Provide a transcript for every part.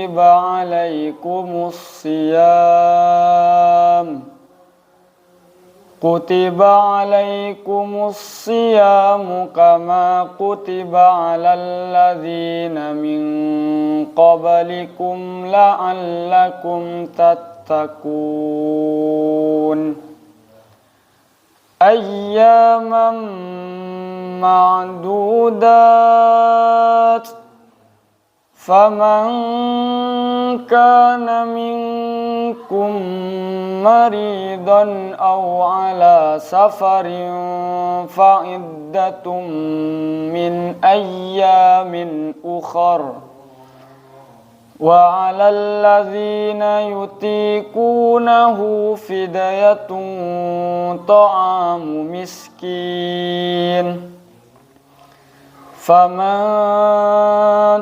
كتب عليكم الصيام. كتب عليكم الصيام كما كتب على الذين من قبلكم لعلكم تتقون. أياما معدودات. فمن كان منكم مريضا أو على سفر فعدة من أيام أخر وعلى الذين يطيقونه فدية طعام مسكين فمن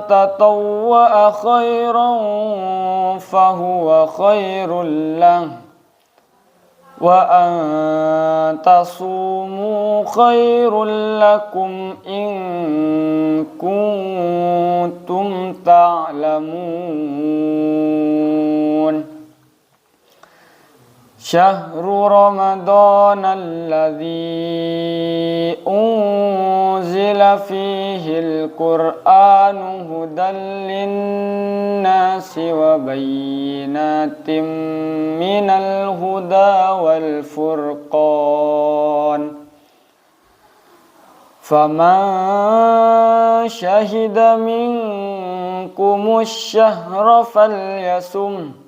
تطوأ خيرا فهو خير له. وأن تصوموا خير لكم إن كنتم تعلمون. شهر رمضان الذي أنزل فيه القرآن هدى للناس وبينات من الهدى والفرقان. فمن شهد منكم الشهر فليسمه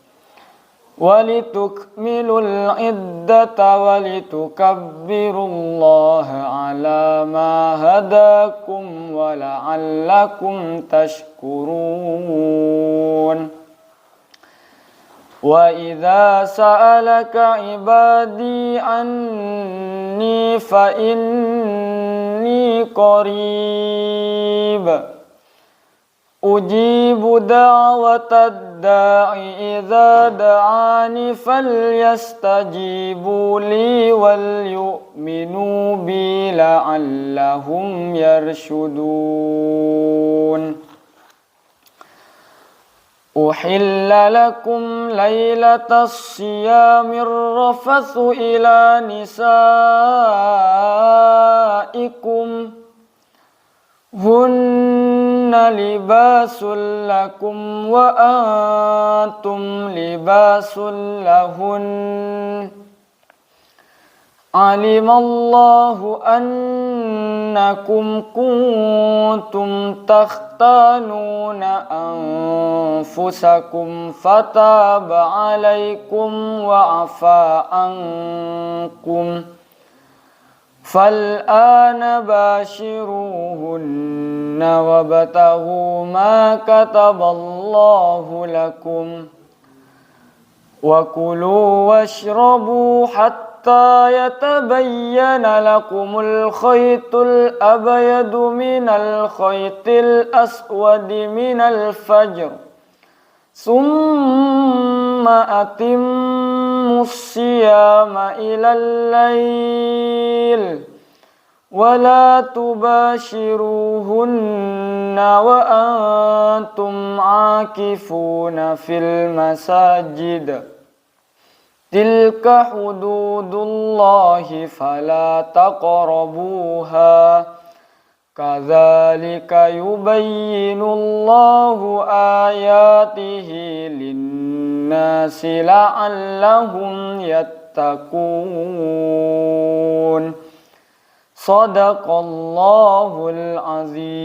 ولتكملوا العدة ولتكبروا الله على ما هداكم ولعلكم تشكرون. وإذا سألك عبادي عني فإني قريب. أجيب دعوة الداع إذا دعاني فليستجيبوا لي وليؤمنوا بي لعلهم يرشدون. أحل لكم ليلة الصيام الرفث إلى نسائكم. هن لباس لكم وأنتم لباس لهن علم الله أنكم كنتم تختانون أنفسكم فتاب عليكم وعفى عنكم فالآن باشروهن وابتغوا ما كتب الله لكم وكلوا واشربوا حتى يتبين لكم الخيط الأبيض من الخيط الأسود من الفجر ثم أتموا الصيام إلى الليل ولا تباشروهن وأنتم عاكفون في المساجد. تلك حدود الله فلا تقربوها. كذلك يبين الله آياته للناس لعلهم يتقون. صدق الله العظيم.